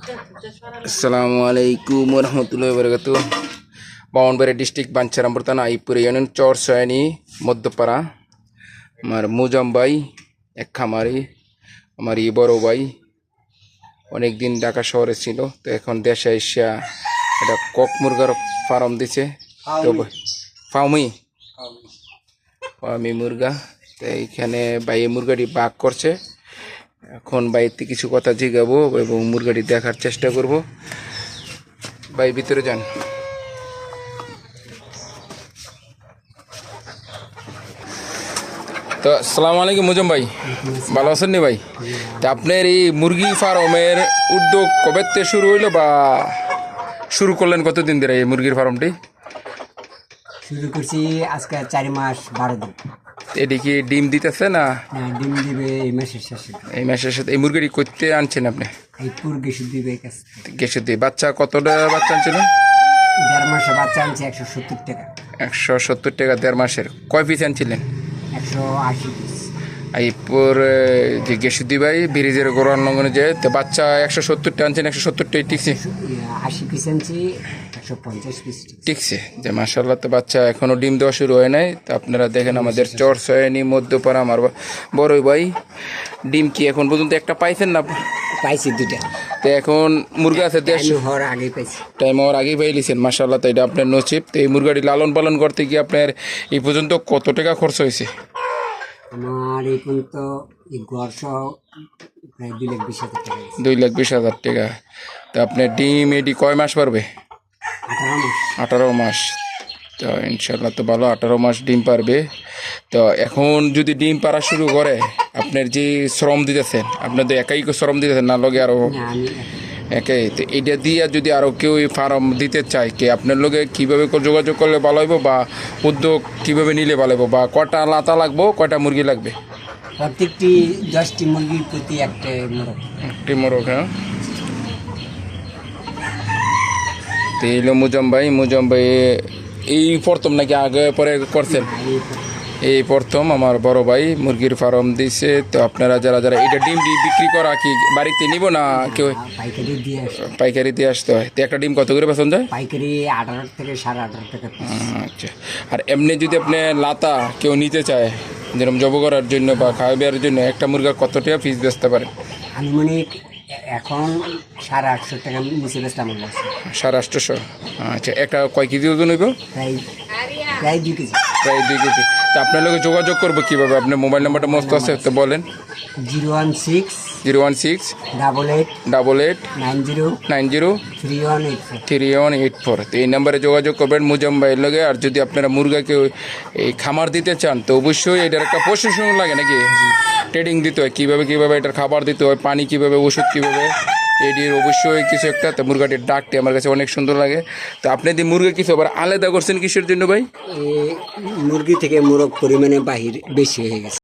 আসসালামু আলাইকুম রহমতুল্লাহ বরকাত বাউনবাড়ি ডিস্ট্রিক্ট বাঞ্ছারামপুর থানা আইপুর ইউনিয়ন চর সয়ানি মধ্যপাড়া আমার মুজাম ভাই এক খামারি আমার ই বড় ভাই অনেক দিন ঢাকা শহরে ছিল তো এখন দেশে এসা এটা কক মুরগার ফার্ম দিছে। তো ফাউমি। ফাউমি। মুরগা। তো এইখানে ভাই মুরগাটি বাঘ করছে। এখন বাড়িতে কিছু কথা জিগাবো এবং মুরগাটি দেখার চেষ্টা করব। ভাই, ভিতরে যান। তো, আসসালামু আলাইকুম মুজম ভাই। ভালো আছেন নি ভাই? তা আপনার এই মুরগি ফার্মের উদ্যোগ কবে থেকে শুরু হইল বা শুরু করলেন কতদিন ধরে এই মুরগির ফার্মটি? শুরু করছি আজকে চার মাস বারো দিন। এটি কি ডিম দিতেছে না? ডিম দিবে এই মাসের শেষে। এই মাসের সাথে এই মুরগিটি করতে আনছেন আপনি? গেছে দিয়ে বাচ্চা কতটা বাচ্চা আনছিলেন দেড় মাসে বাচ্চা আনছে একশো সত্তর টাকা। একশো সত্তর টাকা দেড় মাসের। কয় পিস আনছিলেন? একশো আশি পিস এই পর যে গেসুদি ভাই ব্রিজের গোড়ার লঙ্ঘনে যে বাচ্চা একশো সত্তরটা আনছেন একশো সত্তরটাই টিকছে? আশি পিস আনছি একশো পঞ্চাশ পিস টিকছে। যে মাসাল্লাহ তো বাচ্চা এখনও ডিম দেওয়া শুরু হয় নাই তো আপনারা দেখেন আমাদের চর সয়নি মধ্যপাড়া আমার বা- বড় ভাই ডিম কি এখন পর্যন্ত একটা পাইছেন না? পাইছি দুটা তো এখন মুরগা আছে দেড়শো হওয়ার আগে পাইছি। টাইম আমার আগেই পাইলিছেন মাসাল্লাহ তো এটা আপনার নচিব তো এই মুরগাটি লালন পালন করতে গিয়ে আপনার এই পর্যন্ত কত টাকা খরচ হয়েছে? আমার পর্যন্ত এই ঘর সহ প্রায় দুই লাখ বিশ হাজার টাকা। দুই লাখ বিশ হাজার টাকা। তো আপনার ডিম এটি কয় মাস পারবে? আঠারো মাস। আঠারো মাস। তো ইনশাল্লাহ তো ভালো আঠারো মাস ডিম পারবে। তো এখন যদি ডিম পারা শুরু করে আপনার যে শ্রম দিতেছেন আপনার তো একাই শ্রম দিতেছেন না লগে আরও তো এটা দিয়ে যদি আরও কেউ এই ফার্ম দিতে চায় কি আপনার লোকে কীভাবে যোগাযোগ করলে ভালো হইব বা উদ্যোগ কীভাবে নিলে ভালো হইব? বা কটা লাতা লাগবো কটা মুরগি লাগবে? প্রত্যেকটি দশটি মুরগির প্রতি একটা মোরগ। একটি মোরগ হ্যাঁ। তো এইলো মুজম ভাই মুজম ভাই এই প্রথম নাকি আগে পরে করছেন? আমি এই প্রথম আমার বড় ভাই মুরগির ফার্ম দিছে। তো আপনারা যারা যারা এটা ডিম বিক্রি করা কি বাড়িতে নিব না কেউ? পাইকারি দিয়ে পাইকারি দিয়ে আসতে হয়। তো একটা ডিম কত করে বেতন যায়? পাইকারি আঠারো থেকে সাড়ে আঠারো টাকা পিস আচ্ছা। আর এমনি যদি আপনি লাতা কেউ নিতে চায় যেরকম জব করার জন্য বা খাওয়াবার জন্য একটা মুরগার কত টাকা পিস বেচতে পারে? আনুমানিক এখন সাড়ে আটশো টাকা নিচে আমার। সাড়ে আটশোশো আচ্ছা একটা কয় কেজি ওজন হইব? প্রায় প্রায় দুই কেজি। প্রায় দুই কেজি তো আপনার লোকে যোগাযোগ করব কীভাবে? আপনার মোবাইল নাম্বারটা মস্ত আছে তো বলেন। Zero one six, zero one six double eight double eight nine zero nine zero three one eight three one eight four তো এই নাম্বারে যোগাযোগ করবেন মুজাম ভাইয়ের লগে আর যদি আপনারা মুরগাকে এই খামার দিতে চান, তো অবশ্যই এটার একটা প্রশাসন লাগে নাকি? ট্রেডিং দিতে হয়। কীভাবে কীভাবে এটার খাবার দিতে হয়? পানি কীভাবে, ওষুধ কীভাবে? এটির অবশ্যই কিছু একটা, তো মুরগাটির ডাকটি আমার কাছে অনেক সুন্দর লাগে। তো আপনি যদি মুরগি কিছু আবার আলাদা করছেন কিসের জন্য ভাই? মুরগি থেকে মুরগ পরিমাণে বাহির বেশি হয়ে গেছে।